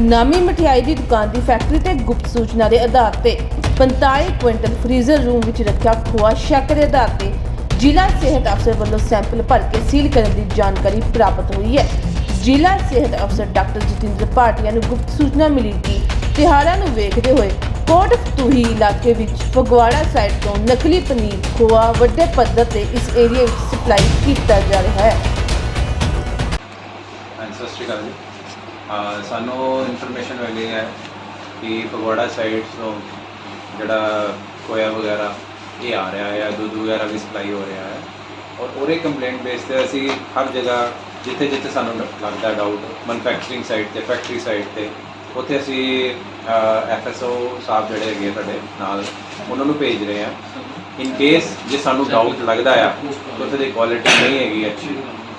ਨਾਮੀ ਮਠਿਆਈ ਦੀ ਦੁਕਾਨ ਦੀ ਫੈਕਟਰੀ ਤੇ ਗੁਪਤ ਸੂਚਨਾ ਦੇ ਆਧਾਰ ਤੇ 45 ਕੁਇੰਟਲ ਫ੍ਰੀਜ਼ਰ ਰੂਮ ਵਿੱਚ ਰੱਖਿਆ ਖੋਆ ਸ਼ੱਕ ਦੇ ਆਧਾਰ ਤੇ ਜ਼ਿਲ੍ਹਾ ਸਿਹਤ ਅਫਸਰ ਵੱਲੋਂ ਸੈਂਪਲ ਭਰ ਕੇ ਸੀਲ ਕਰਨ ਦੀ ਜਾਣਕਾਰੀ ਪ੍ਰਾਪਤ ਹੋਈ ਹੈ। ਜ਼ਿਲ੍ਹਾ ਸਿਹਤ ਅਫਸਰ ਡਾਕਟਰ ਜਤਿੰਦਰ ਭਾਟੀਆ ਨੂੰ ਗੁਪਤ ਸੂਚਨਾ ਮਿਲੀ ਕਿ ਤਿਉਹਾਰਾਂ ਨੂੰ ਵੇਖਦੇ ਹੋਏ ਕੋਟ ਫਤੂਹੀ ਇਲਾਕੇ ਵਿੱਚ ਫਗਵਾੜਾ ਸਾਈਡ ਤੋਂ ਨਕਲੀ ਪਨੀਰ ਖੋਆ ਵੱਡੇ ਪੱਧਰ ਤੇ ਇਸ ਏਰੀਆ ਵਿੱਚ ਸਪਲਾਈ ਕੀਤਾ ਜਾ ਰਿਹਾ ਹੈ। ਹਾਂਜੀ, ਸਤਿ ਸ਼੍ਰੀ ਅਕਾਲ ਜੀ। ਅਹ ਸਾਨੂੰ ਇਨਫੋਰਮੇਸ਼ਨ ਮਿਲੀ ਹੈ ਕਿ ਫਗਵਾੜਾ ਸਾਈਡ ਤੋਂ ਜਿਹੜਾ ਕੋਇਆ ਵਗੈਰਾ ਇਹ ਆ ਰਿਹਾ ਹੈ ਦੁੱਧ ਵਗੈਰਾ ਵੀ ਸਪਲਾਈ ਹੋ ਰਿਹਾ ਹੈ। ਔਰ ਉਹਦੇ ਕੰਪਲੇਂਟ ਬੇਸ ਤੇ ਅਸੀਂ ਹਰ ਜਗ੍ਹਾ ਜਿੱਥੇ ਜਿੱਥੇ ਸਾਨੂੰ ਲੱਗਦਾ ਡਾਊਟ ਮੈਨੂਫੈਕਚਰਿੰਗ ਸਾਈਡ ਤੇ ਫੈਕਟਰੀ ਸਾਈਡ ਤੇ ਉੱਥੇ ਅਸੀਂ ਐਫਐਸਓ ਸਾਹਿਬ ਜਿਹੜੇ ਹੈਗੇ ਤੁਹਾਡੇ ਨਾਲ, ਉਹਨਾਂ ਨੂੰ ਭੇਜ ਰਹੇ ਹਾਂ। ਇਨ ਕੇਸ ਜੇ ਸਾਨੂੰ ਡਾਊਟ ਲੱਗਦਾ ਆ ਕਿ ਉੱਥੇ ਦੀ ਕੁਆਲਿਟੀ ਨਹੀਂ ਹੈਗੀ ਅੱਛੀ।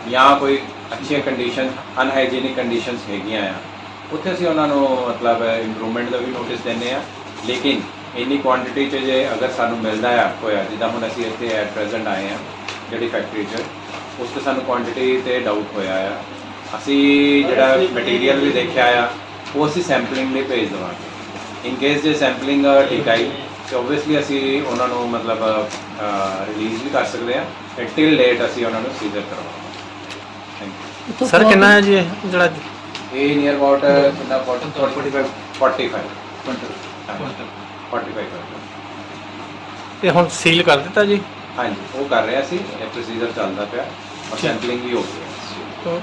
ਜਾਂ ਕੋਈ ਅੱਛੀਆਂ ਕੰਡੀਸ਼ਨ ਅਨਹਾਈਜੀਨਿਕ ਕੰਡੀਸ਼ਨਸ ਹੈਗੀਆਂ ਆ। ਉੱਥੇ ਅਸੀਂ ਉਹਨਾਂ ਨੂੰ ਮਤਲਬ ਇੰਪਰੂਵਮੈਂਟ ਦਾ ਵੀ ਨੋਟਿਸ ਦਿੰਦੇ ਆ ਲੇਕਿਨ ਇੰਨੀ ਕੁਆਂਟੀਟੀ ਚ ਜੇ ਅਗਰ ਸਾਨੂੰ ਮਿਲਦਾ ਆ ਹੋਇਆ, ਜਿੱਦਾਂ ਹੁਣ ਅਸੀਂ ਇੱਥੇ ਐਟ ਪ੍ਰੈਜ਼ੈਂਟ ਆਏ ਆ ਜਿਹੜੀ ਫੈਕਟਰੀ 'ਚ, ਉਸ ਤੇ ਸਾਨੂੰ ਕੁਆਂਟੀਟੀ ਤੇ ਡਾਊਟ ਹੋਇਆ ਆ। ਅਸੀਂ ਜਿਹੜਾ ਮਟੀਰੀਅਲ ਵੀ ਦੇਖਿਆ ਆ ਉਹ ਅਸੀਂ ਸੈਂਪਲਿੰਗ ਲਈ ਭੇਜ ਦੇਵਾਂਗੇ। ਇਨ ਕੇਸ ਜੇ ਸੈਂਪਲਿੰਗ ਠੀਕ ਆਈ ਤੇ ਓਬਵੀਅਸਲੀ ਅਸੀਂ ਉਹਨਾਂ ਨੂੰ ਮਤਲਬ ਰਿਲੀਜ਼ ਵੀ ਕਰ ਸਕਦੇ ਆ ਤੇ ਟਿਲ ਲੇਟ ਅਸੀਂ ਉਹਨਾਂ ਨੂੰ ਸੀਜ਼ਰ ਕਰਵਾਵਾਂਗੇ। ਥੈਂਕ ਯੂ ਸਰ ਕਿੰਨਾ ਹੈ ਜੀ ਇਹ ਜਿਹੜਾ ਇਹ ਨੀਅਰ ਅਬਾਊਟ ਕਿੰਨਾ? 45 45 45 45 ਇਹ ਹੁਣ ਸੀਲ ਕਰ ਦਿੱਤਾ ਜੀ? ਹਾਂਜੀ ਉਹ ਕਰ ਰਹੇ ਸੀ ਇਹ ਪ੍ਰੋਸੀਜਰ ਚੱਲਦਾ ਪਿਆ ਸੈਂਪਲਿੰਗ ਵੀ ਹੋ ਗਈ ਹੈ ਤਾਂ